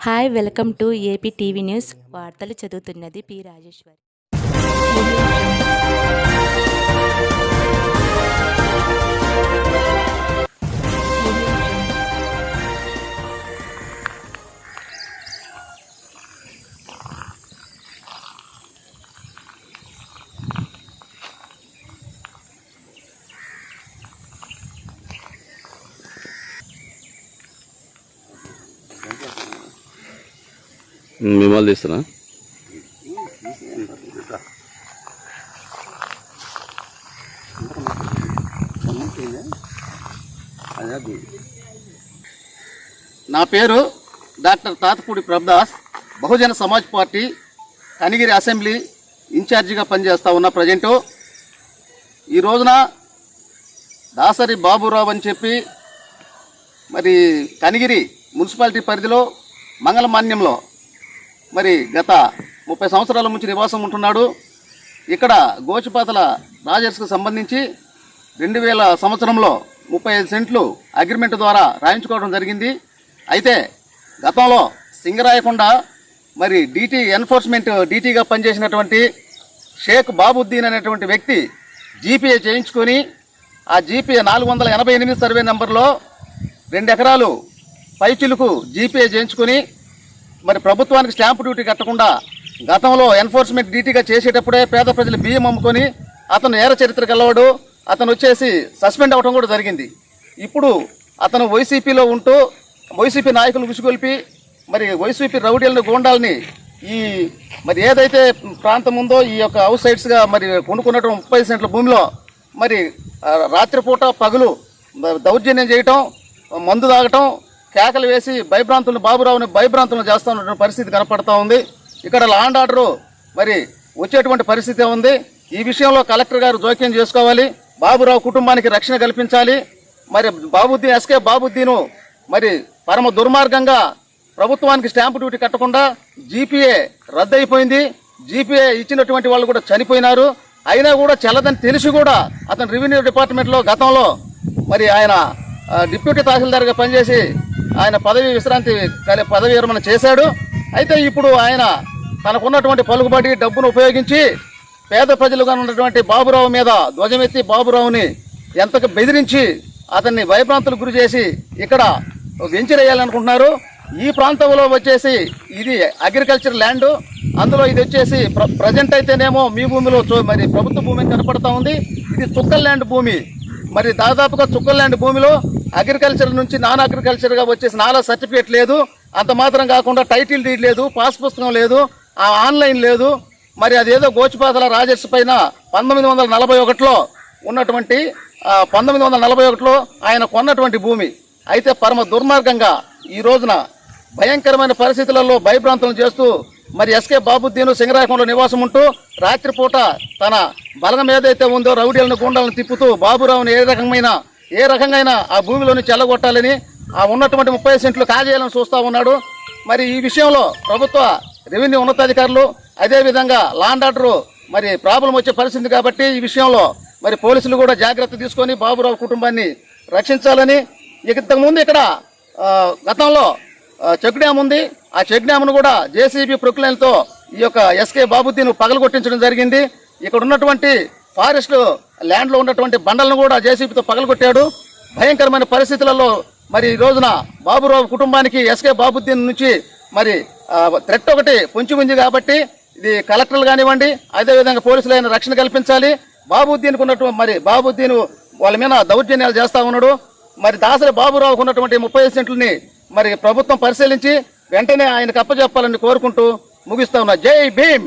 Hi welcome to AP TV news వార్తలు చదువుతున్నది P Rajeshwari. మిమ్మల్ని తీస్తున్నా? నా పేరు doctor Tatapudi Prabhudas Bahujan Samaj Party Kanigiri assembly ఇన్ఛార్జిగా పనిచేస్తూ ఉన్న ప్రజెంటు. ఈ రోజున దాసరి బాబురావు అని చెప్పి మరి కనిగిరి మున్సిపాలిటీ పరిధిలో మంగళమాన్యంలో మరి గత ముప్పై సంవత్సరాల నుంచి నివాసం ఉంటున్నాడు. ఇక్కడ గోచిపాతల రాజర్స్కు సంబంధించి రెండు వేల సంవత్సరంలో ముప్పై ఐదు సెంట్లు అగ్రిమెంట్ ద్వారా రాయించుకోవడం జరిగింది. అయితే గతంలో సింగరాయకొండ మరి డీటీ ఎన్ఫోర్స్మెంట్ డీటీగా పనిచేసినటువంటి షేక్ బాబుద్దీన్ అనేటువంటి వ్యక్తి జీపీఏ చేయించుకొని ఆ జీపీఏ నాలుగు వందల ఎనభై ఎనిమిది సర్వే నెంబర్లో రెండు ఎకరాలు పైచిలుకు జీపీఏ చేయించుకొని మరి ప్రభుత్వానికి స్టాంపు డ్యూటీ కట్టకుండా గతంలో ఎన్ఫోర్స్మెంట్ డ్యూటీగా చేసేటప్పుడే పేద ప్రజలు బియ్యం అమ్ముకొని అతను నేర చరిత్ర గలవాడు అతను వచ్చేసి సస్పెండ్ అవ్వడం కూడా జరిగింది. ఇప్పుడు అతను వైసీపీలో ఉంటూ వైసీపీ నాయకులు ఉసుగొల్పి మరి వైసీపీ రౌడీలను గోండాలని ఈ మరి ఏదైతే ప్రాంతం ఉందో ఈ యొక్క హౌస్ సైడ్స్గా మరి కొనుక్కున్నటువంటి ముప్పై సెంట్ల భూమిలో మరి రాత్రిపూట పగులు దౌర్జన్యం చేయటం మందు తాగటం కేకలు వేసి భయభ్రాంతులను బాబురావుని భయభ్రాంతులను చేస్తున్నటువంటి పరిస్థితి కనపడతా ఉంది. ఇక్కడ లాండ్ ఆర్డర్ మరి వచ్చేటువంటి పరిస్థితి ఉంది. ఈ విషయంలో కలెక్టర్ గారు జోక్యం చేసుకోవాలి. బాబురావు కుటుంబానికి రక్షణ కల్పించాలి. మరి బాబుద్దీన్ ఎస్కే బాబుద్దీను మరి పరమ దుర్మార్గంగా ప్రభుత్వానికి స్టాంపు డ్యూటీ కట్టకుండా జీపీఏ రద్దయిపోయింది. జీపీఏ ఇచ్చినటువంటి వాళ్ళు కూడా చనిపోయినారు. అయినా కూడా చెల్లదని తెలిసి కూడా అతను రెవెన్యూ డిపార్ట్మెంట్లో గతంలో మరి ఆయన డిప్యూటీ తహసీల్దార్గా పనిచేసి ఆయన పదవి విశ్రాంతి పదవి విరమణ చేశాడు. అయితే ఇప్పుడు ఆయన తనకున్నటువంటి పలుకుబడి డబ్బును ఉపయోగించి పేద ప్రజలుగా ఉన్నటువంటి బాబురావు మీద ధ్వజమెత్తి బాబురావుని ఎంతకు బెదిరించి అతన్ని భయభ్రాంతులకు గురి చేసి ఇక్కడ వెంచర్ వేయాలనుకుంటున్నారు ఈ ప్రాంతంలో వచ్చేసి ఇది అగ్రికల్చర్ ల్యాండ్. అందులో ఇది వచ్చేసి ప్ర ప్రజెంట్ అయితేనేమో మీ భూమిలో చూ- మరి ప్రభుత్వ భూమి కనపడతా ఉంది. ఇది చుక్కల్ ల్యాండ్ భూమి. మరి దాదాపుగా చుక్కల్ ల్యాండ్ భూమిలో అగ్రికల్చర్ నుంచి నాన్ అగ్రికల్చర్గా వచ్చేసి నాలా సర్టిఫికేట్ లేదు. అంత మాత్రం కాకుండా టైటిల్ డీడ్ లేదు పాస్ పుస్తకం లేదు ఆ ఆన్లైన్ లేదు. మరి అదేదో గోచిపాతల రాజర్స్ పైన పంతొమ్మిది వందల నలభై ఒకటిలో ఉన్నటువంటి పంతొమ్మిది వందల నలభై ఒకటిలో ఆయన కొన్నటువంటి భూమి. అయితే పరమ దుర్మార్గంగా ఈ రోజున భయంకరమైన పరిస్థితులలో భయభ్రాంతులను చేస్తూ మరి ఎస్కే బాబుద్దీన్ సింగరాయకొండలో నివాసం ఉంటూ రాత్రిపూట తన బలగం ఏదైతే ఉందో రౌడీలను గుండాలను తిప్పుతూ బాబురావుని ఏ రకమైన ఏ రకంగా ఆ భూమిలోని చెల్లగొట్టాలని ఆ ఉన్నటువంటి ముప్పై సెంట్లు కాజేయాలని చూస్తూ ఉన్నాడు. మరి ఈ విషయంలో ప్రభుత్వ రెవెన్యూ ఉన్నతాధికారులు అదేవిధంగా లాండ్ ఆర్డర్ మరి ప్రాబ్లం వచ్చే పరిస్థితి కాబట్టి ఈ విషయంలో మరి పోలీసులు కూడా జాగ్రత్త తీసుకొని బాబురావు కుటుంబాన్ని రక్షించాలని ఇక ఇంతకుముందు ఇక్కడ గతంలో చెక్ డ్యామ్ ఉంది. ఆ చెక్ డ్యామ్ను కూడా జేసీబీ ప్రొక్లైన్తో ఈ యొక్క ఎస్కే బాబుద్దీన్ పగలగొట్టించడం జరిగింది. ఇక్కడ ఉన్నటువంటి ఫారెస్ట్ ల్యాండ్లో ఉన్నటువంటి బండలను కూడా జేసీబీతో పగలగొట్టాడు. భయంకరమైన పరిస్థితులలో మరి ఈ రోజున బాబురావు కుటుంబానికి ఎస్కే బాబుద్దీన్ నుంచి మరి థ్రెట్ ఒకటి పొంచి ఉంది కాబట్టి ఇది కలెక్టర్లు కానివ్వండి అదేవిధంగా పోలీసులు అయిన రక్షణ కల్పించాలి. బాబుద్దీన్కు ఉన్నటువంటి మరి బాబుద్దీన్ వాళ్ళ మీద దౌర్జన్యాలు చేస్తూ ఉన్నాడు. మరి దాసరి బాబురావుకు ఉన్నటువంటి ముప్పై సెంట్లని మరి ప్రభుత్వం పరిశీలించి వెంటనే ఆయనకు అప్పచెప్పాలని కోరుకుంటూ ముగిస్తా ఉన్నా. జై భీమ్.